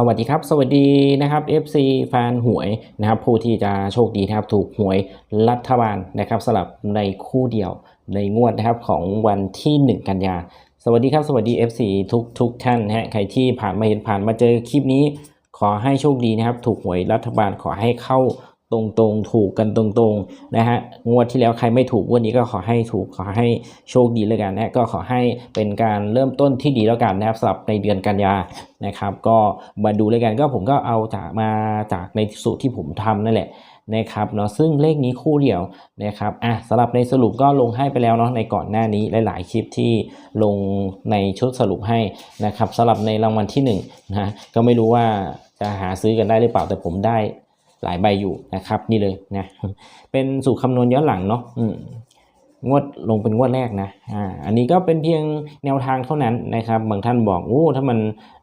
สวัสดีครับ สวัสดีนะครับ FC แฟนหวยนะครับผู้ที่จะโชคดีนะครับถูกหวยรัฐบาลนะครับสลับในคู่เดียวในงวดนะครับของวันที่ 1 กันยา สวัสดีครับ สวัสดี FC ทุกทุกท่านฮะใครที่ผ่านมาเห็นผ่านมาเจอคลิปนี้ ขอให้โชคดีนะครับ ถูกหวยรัฐบาลขอให้เข้า ตรงๆ ถูกกันตรงๆนะฮะงวดที่แล้วใครไม่ถูกวันนี้ก็ขอให้ถูกขอให้โชคดีแล้วกันนะก็ขอให้เป็นการเริ่มต้นที่ดีแล้วกันนะครับสำหรับในเดือนกันยานะครับ ก็มาดูเลยกันก็ผมก็เอาจากมาจากในสูตรที่ผมทำนั่นแหละนะครับเนาะซึ่งเลขนี้คู่เดียวนะครับอะสำหรับในสรุปก็ลงให้ไปแล้วเนาะในก่อนหน้านี้หลายๆคลิปที่ลงในชุดสรุปให้นะครับสำหรับในรางวัลที่หนึ่งนะก็ไม่รู้ว่าจะหาซื้อกันได้หรือเปล่าแต่ผมได้ หลายใบอยู่นะครับนี่เลยนะเป็นสูตรคำนวณย้อนหลังเนาะ งวดลงเป็นงวดแรกนะ อ่า อันนี้ก็เป็นเพียงแนวทางเท่านั้นนะครับ บางท่านบอกโอ้ถ้ามัน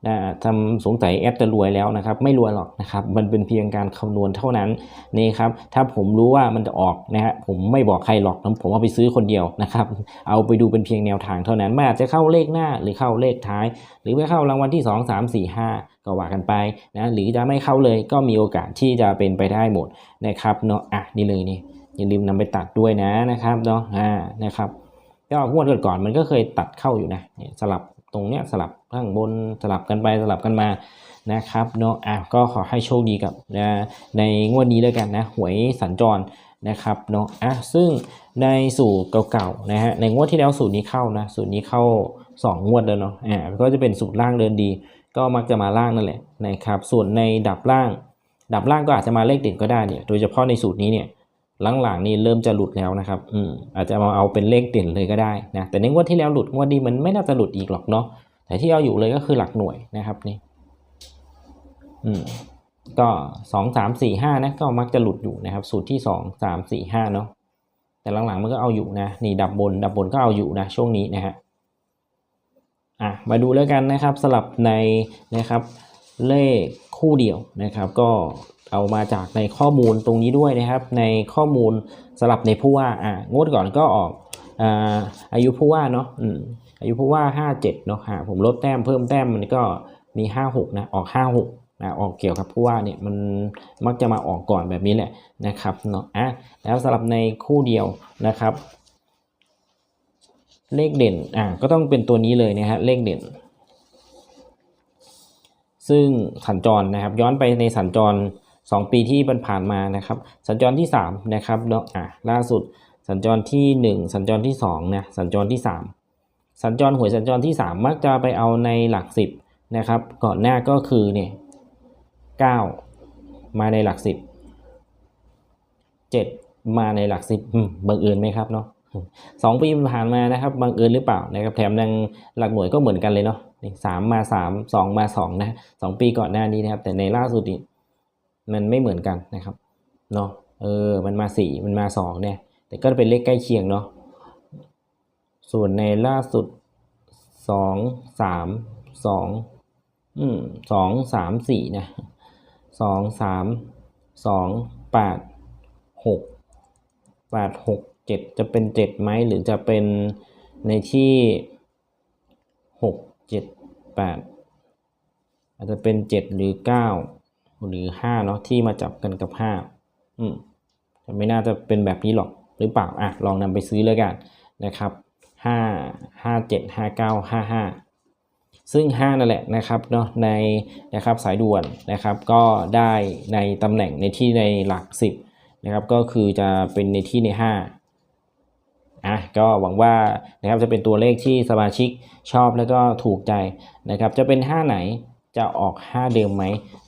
อ่าทำสงสัยแอปจะรวยแล้วนะครับ ไม่รวยหรอกนะครับ มันเป็นเพียงการคำนวณเท่านั้นนี่ครับ ถ้าผมรู้ว่ามันจะออกนะฮะ ผมไม่บอกใครหรอกนะผมเอาไปซื้อคนเดียวนะครับ เอาไปดูเป็นเพียงแนวทางเท่านั้นไม่อาจจะเข้าเลขหน้าหรือเข้าเลขท้าย หรือไม่เข้ารางวัลที่ 2 3 4 5 ก็ว่ากันไปนะ หรือจะไม่เข้าเลยก็มีโอกาสที่จะเป็นไปได้หมดนะครับเนาะ อะนี่เลยนี่ อย่าลืมนำไปตัดด้วยนะนะครับเนาะอ่านะครับก็งวดก่อนๆมันก็เคยตัดเข้าอยู่นะสลับตรงเนี้ยสลับข้างบนสลับกันไปสลับกันมานะครับเนาะอะก็ขอให้โชคดีกับนะในงวดนี้แล้วกันนะหวยสัญจรนะครับเนาะอะซึ่งในสูตรเก่าๆนะฮะในงวดที่แล้วสูตรนี้เข้านะสูตรนี้เข้าสองงวดแล้วเนาะอ่าก็จะเป็นสูตรล่างเดินดี ก็มักจะมาล่างนั่นแหละนะครับส่วนในดับล่าง ดับล่างก็อาจจะมาเลขเด่นก็ได้เนี่ยโดยเฉพาะในสูตรนี้เนี่ย หลังๆนี่เริ่มจะหลุดแล้วนะครับ อืมอาจจะมาเอาเป็นเลขเด่นเลยก็ได้นะ แต่ในงวดที่แล้วหลุดงวดนี้มันไม่น่าจะหลุดอีกหรอกเนาะ แต่ที่เอาอยู่เลยก็คือหลักหน่วยนะครับนี่ อืม ก็สองสามสี่ห้านะ ก็มักจะหลุดอยู่นะครับ สูตรที่สองสามสี่ห้าเนาะ แต่หลังๆมันก็เอาอยู่นะ นี่ดับบน ดับบนก็เอาอยู่นะช่วงนี้นะฮะ อะ มาดูแล้วกันนะครับสลับในนะครับเลขคู่เดียวนะครับ ก็ เอามาจากในข้อมูลตรงนี้ด้วยนะครับ ในข้อมูลสลับในผู้ว่าอะงดก่อนก็ออกอ่าอายุผู้ว่าเนาะอืมอายุผู้ว่าห้าเจ็ดเนาะหาผมลดแต้มเพิ่มแต้มมันก็มีห้าหกนะออกห้าหกนะออกเกี่ยวกับผู้ว่าเนี่ยมันมักจะมาออกก่อนแบบนี้แหละนะครับเนาะอะแล้วสลับในคู่เดียวนะครับ เลขเด่นอ่าก็ต้องเป็นตัวนี้เลยนะฮะเลขเด่น ซึ่งสัญจรนะครับ ย้อนไปในสัญจร 2 ปีที่ผ่านมานะครับ สัญจรที่3นะครับเนาะอ่าล่าสุดสัญจรที่ 1 สัญจรที่2นะสัญจรที่ 3 สัญจรหวยสัญจรที่ 3 มักจะไปเอาในหลัก 10นะครับก่อนหน้าก็คือเนี่ย9มาในหลัก 10 7 มาในหลัก 10บังเอิญไหมครับเนาะสองปีผ่านมานะครับบังเอิญหรือเปล่านะครับแถมยังหลักหน่วยก็เหมือนกันเลยเนาะสามมาสามสองมาสองนะสองปีก่อนหน้านี้นะครับแต่ในล่าสุดนี่ มันไม่เหมือนกันนะครับเนาะเออมันมาสี่มันมาสองเนี่ย แต่ก็เป็นเลขใกล้เคียงเนาะส่วนในล่าสุดสองสามสองอืมสองสามสี่นะสองสามสองแปดหกแปดหกเจ็ดจะเป็นเจ็ดไหม หรือจะเป็นในที่หกเจ็ดแปดอาจจะเป็นเจ็ดหรือเก้า หรือห้าเนาะที่มาจับกันกับห้าอืมแต่ไม่น่าจะเป็นแบบนี้หรอกหรือเปล่าอะลองนำไปซื้อเลยกันนะครับห้าห้าเจ็ดห้าเก้าห้าห้าซึ่ง 5 นั่นแหละนะครับเนาะในนะครับสายด่วนนะครับก็ได้ในตำแหน่งในที่ในหลัก 10นะครับก็คือจะเป็นในที่ใน5อะก็หวังว่านะครับจะเป็นตัวเลขที่สมาชิกชอบแล้วก็ถูกใจนะครับจะเป็น 5 ไหน จะออก 5 เดิมไหม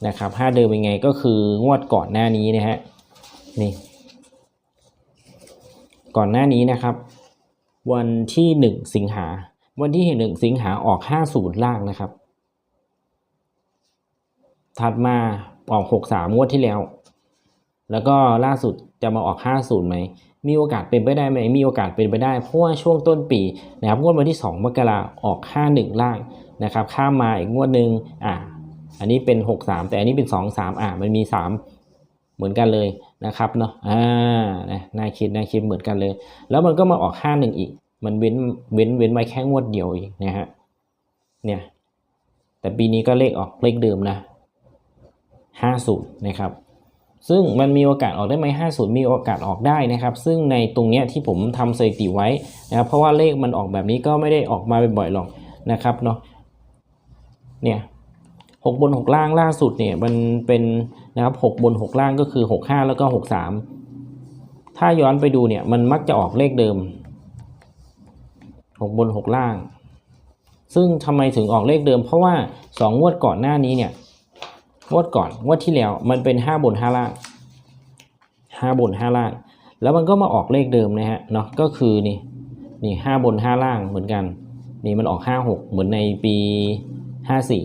นะครับ 5 เดิมเป็นไงก็คืองวดก่อนหน้านี้นะฮะนี่ก่อนหน้านี้นะครับ วันที่ 1 สิงหา วันที่1สิงหาออก 50 ล่างนะครับ ถัดมาออก 63 งวดที่แล้ว แล้วก็ล่าสุดจะมาออก 50ไหมมีโอกาสเป็นไปได้ไหมมีโอกาสเป็นไปได้เพราะว่าช่วงต้นปีนะครับงวดวันที่ 2 มกราออก 51 ล่าง นะครับข้ามมาอีกงวดหนึ่งอ่าอันนี้เป็น 63 แต่อันนี้เป็น 23อ่ามันมี 3 เหมือนกันเลยนะครับเนาะอ่านะน่าคิดน่าคิดเหมือนกันเลย แล้วมันก็มาออก 51 อีก มันเว้นเว้นเว้นไว้แค่งวดเดียวเองนะฮะเนี่ยแต่ปีนี้ก็เลขออกเลขเดิมนะ50นะครับซึ่งมันมีโอกาสออกได้ไหม50 มีโอกาสออกได้นะครับ ซึ่งในตรงเนี้ยที่ผมทำสถิติไว้นะครับเพราะว่าเลขมันออกแบบนี้ก็ไม่ได้ออกมาบ่อยๆหรอกนะครับเนาะ เนี่ยหกบนหกล่างล่าสุดเนี่ยมันเป็นนะครับหกบนหกล่างก็คือหกห้าแล้วก็หกสามถ้าย้อนไปดูเนี่ยมันมักจะออกเลขเดิมหกบนหกล่าง ซึ่งทำไมถึงออกเลขเดิม เพราะว่าสองงวดก่อนหน้านี้เนี่ยงวดก่อนงวดที่แล้วมันเป็นห้าบนห้าล่างห้าบนห้าล่าง แล้วมันก็มาออกเลขเดิมนะฮะเนาะก็คือนี่นี่ห้าบนห้าล่างเหมือนกัน นี่มันออกห้าหกเหมือนในปี ห้าสี่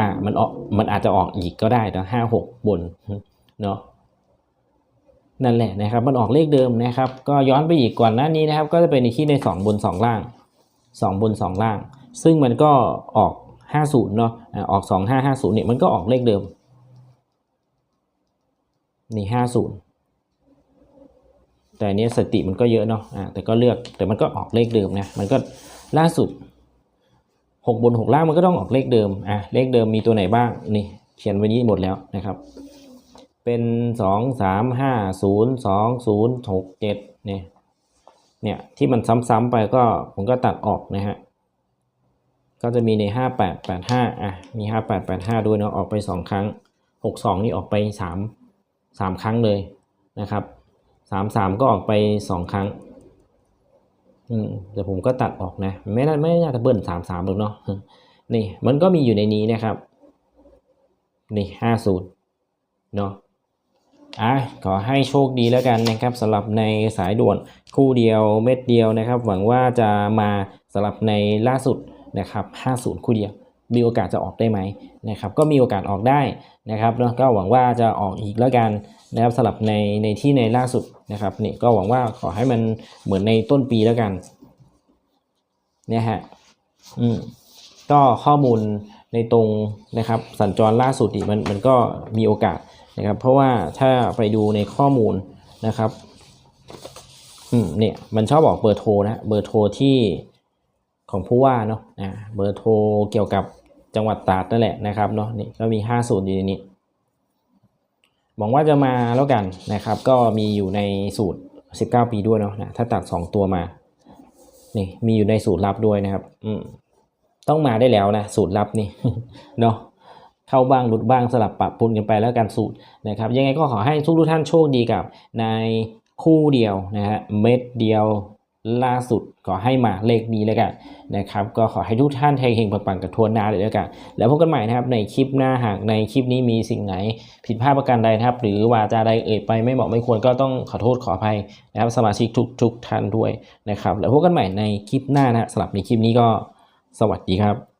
อ่ามันออกมันอาจจะออกอีกก็ได้นะห้าหกบนเนาะนั่นแหละนะครับ มันออกเลขเดิมนะครับ ก็ย้อนไปอีกก่อนหน้านี้นะครับ ก็จะเป็นในที่ในสองบนสองล่างสองบนสองล่าง ซึ่งมันก็ออกห้าศูนย์เนาะออกสองห้าห้าศูนย์เนี่ยมันก็ออกเลขเดิมนี่ห้าศูนย์แต่อันนี้สติมันก็เยอะเนาะอ่าแต่ก็เลือกแต่มันก็ออกเลขเดิมนะมันก็ล่าสุด หกบนหกล่างมันก็ต้องออกเลขเดิมอะเลขเดิมมีตัวไหนบ้างนี่เขียนไว้นี้หมดแล้วนะครับ เป็นสองสามห้าศูนย์สองศูนย์หกเจ็ดเนี่ยเนี่ยที่มันซ้ำๆไปก็ผมก็ตัดออกนะฮะก็จะมีในห้าแปดแปดห้าอะมีห้าแปดแปดห้าด้วยเนาะออกไปสองครั้งหกสองนี่ออกไปสามสามครั้งเลยนะครับสามสามก็ออกไปสองครั้ง อืมเดี๋ยวผมก็ตัดออกนะ ไม่น่าไม่น่าจะเบิ้ลสามสามหรอกเนาะนี่มันก็มีอยู่ในนี้นะครับ นี่ห้าศูนย์เนาะอะขอให้โชคดีแล้วกันนะครับสำหรับในสายด่วนคู่เดียวเม็ดเดียวนะครับ หวังว่าจะมาสำหรับในล่าสุดนะครับ50 คู่เดียว มีโอกาสจะออกได้ไหมนะครับ ก็มีโอกาสออกได้นะครับเนาะก็หวังว่าจะออกอีกแล้วกัน นะครับสำหรับในในที่ในล่าสุดนะครับนี่ก็หวังว่าขอให้มันเหมือนในต้นปีแล้วกันเนี่ยฮะอืมก็ข้อมูลในตรงนะครับสัญจรล่าสุดอีกมันมันก็มีโอกาสนะครับ เพราะว่าถ้าไปดูในข้อมูลนะครับอืมเนี่ยมันชอบบอกเบอร์โทรนะเบอร์โทรที่ของผู้ว่าเนาะอ่าเบอร์โทรเกี่ยวกับจังหวัดตราดนั่นแหละนะครับเนาะนี่ก็มีห้าสูตรอยู่ในนี้ หวังว่าจะมาแล้วกันนะครับ ก็มีอยู่ในสูตร 19 ปีด้วยเนาะนะถ้าตัด 2 ตัวมา นี่มีอยู่ในสูตรลับด้วยนะครับ อืมต้องมาได้แล้วนะสูตรลับนี่เนาะเข้าบ้างหลุดบ้างสลับปรับปรุนกันไปแล้วกันสูตรนะครับ ยังไงก็ขอให้ทุกท่านโชคดีกับในคู่เดียวนะฮะเม็ดเดียว ล่าสุดขอให้มาเลขนี้แล้วกันนะครับก็ขอให้ทุกท่านเฮงๆปังๆกับทวนนาเลยแล้วกันแล้วพบกันใหม่นะครับในคลิปหน้าหากในคลิปนี้มีสิ่งไหน ผิดพลาดประการใดนะครับ หรือวาจาใดเอ่ยไปไม่เหมาะไม่ควรก็ต้องขอโทษขออภัยนะครับสมาชิกทุกทุกๆท่านด้วยนะครับแล้วพบกันใหม่ในคลิปหน้านะฮะสำหรับในคลิปนี้ก็สวัสดีครับ